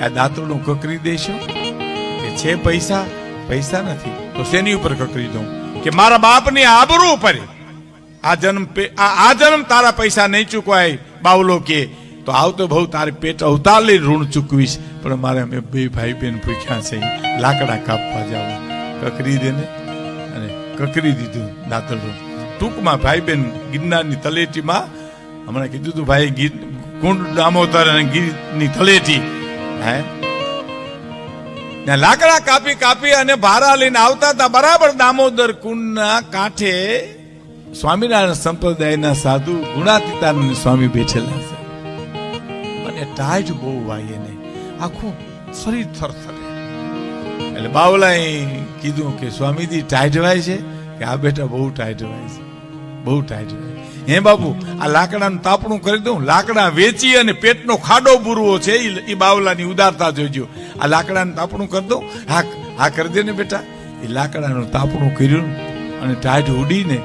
કે આ દાંતરડું કકરી દેશો? કે છે પૈસા? પૈસા નથી. તો શેની ઉપર કકરી દઉં કે મારા બાપની આબરૂ ઉપર. આ જન્મ આ જન્મ તારા પૈસા નહીં ચૂકવાય, બાવલો કે. તો આવતો બહુ તારે પેટ અવતાર ઋણ ચૂકવીશ. પણ મારે અમે બે ભાઈ બહેન પૂછ્યા છે. લાકડા કાપવા જાવ. કકરી દે ને. અને કકરી દીધું દાંતરડું ટૂંકમાં ભાઈ બહેન ગિરનારની તલેટીમાં હમણાં કીધું તું ભાઈ ગીર કુંડ દામોદર અને ગીરની તલેટી. હે? લાકડા કાપી કાપી અને ભારા લઈને આવતા હતા બરાબર દામોદર કુંડના કાંઠે સ્વામિનારાયણ સંપ્રદાયના સાધુ ગુણાતીતાનંદ સ્વામી બેઠેલા છે. અને ટાઈટ બહુ વાગે ને. આખું શરીર થરથરે. એટલે બાવલાએ કીધું કે સ્વામીજી ટાઈટ વાય છે? કે આ બેટા બહુ ટાઈટ વાય છે. બહુ ટાઈટ વાય હે બાપુ, આ લાકડાનું તાપણું કરી દઉં, લાકડા વેચી અને પેટનો ખાડો પૂરવો છે એ બાવલાની ઉદારતા જોજો આ લાકડાનું તાપણું કરી દઉં, હા હા કરી દે ને બેટા. એ લાકડાનું તાપણું કર્યું અને ટાઢ ઉડીને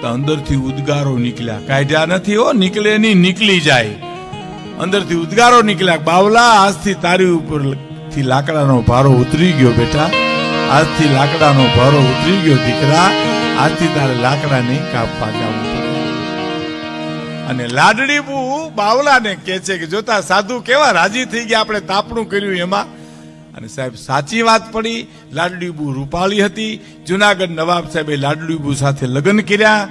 તો અંદરથી ઉદગારો નીકળ્યા. કાઢ્યા નથી હો, નીકળે નહીં, નીકળી જાય. અંદરથી ઉદગારો નીકળ્યા બાવલા, આજથી તારી ઉપરથી લાકડાનો ભારો ઉતરી ગયો બેટા. આજથી લાકડાનો ભારો ઉતરી ગયો દીકરા. આજથી તારે લાકડા નહીં કાપવા જવું અને લાડડી બુ બાવલાને કહે છે કે, જોતા સાધુ કેવા રાજી થઈ ગયા આપણે તાપણું કર્યું એમાં? અને સાહેબ, સાચી વાત પડી. લાડડી બુ રૂપાળી હતી. જુનાગઢ નવાબ સાહેબે લાડડી બુ સાથે લગ્ન કર્યા.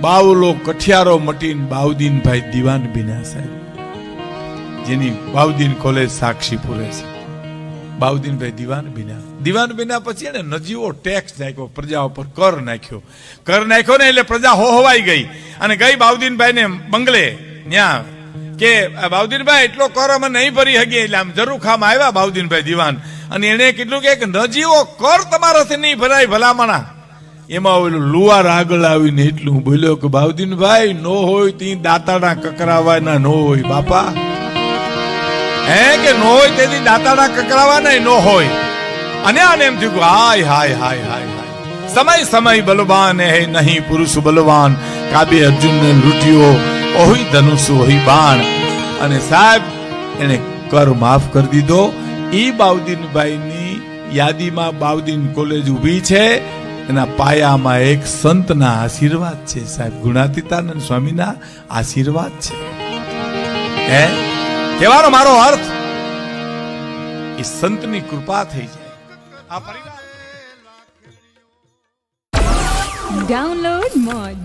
બાવલો કઠિયારો મટીન બાઉદીનભાઈ દિવાન બિના સાહેબ, જેની બાઉદીન કોલેજ સાક્ષી પૂરે છે. બાઉદીનભાઈ દિવાન બિના દિવાન બિના પછી એને નજીવો ટેક્સ નાખ્યો, પ્રજા ઉપર કર નાખ્યો. કર નાખ્યો ને એટલે પ્રજા હોહવાઈ ગઈ. અને ગઈ બાઉદીનભાઈ ને બંગલે ત્યાં કે બાઉદ્દીનભાઈ, એટલો કર અમે નહીં ભરી શકીએ. એટલે આમ જરૂર ખામ આવ્યા બાઉદ્દીનભાઈ દિવાન. અને એને કેટલું કે નજીવો કર તમારાથી નહીં ભરાય ભલામણા. એમાં ઓલું લુવાર આગળ આવીને એટલું બોલ્યો કે બાઉદીનભાઈ નો હોય તી દાતાના કકરાવાના, નો હોય બાપા. હે કે નો હોય તેથી દાતાના કકરાવાના નો હોય. અને આને એમ થયું હાય હાય હાય હાય હાય. સમય સમય, બલવાન હે નહીં પુરુષ બલવાન. કાબે અર્જુનને લૂંટ્યો, ઓહી ધનુષ, ઓહી બાણ. અને સાહેબ એને કર માફ કરી દીધો. ઈ બાઉદીનભાઈની યાદીમાં બાઉદીન કોલેજ ઊભી છે. એના પાયામાં એક સંતના આશીર્વાદ છે. સાહેબ ગુણાતીતાનંદ સ્વામીના આશીર્વાદ છે. હે? કહેવાનો મારો અર્થ એ સંતની કૃપા થઈ જાય આ પરિવાર ડાઉનલોડ Moj.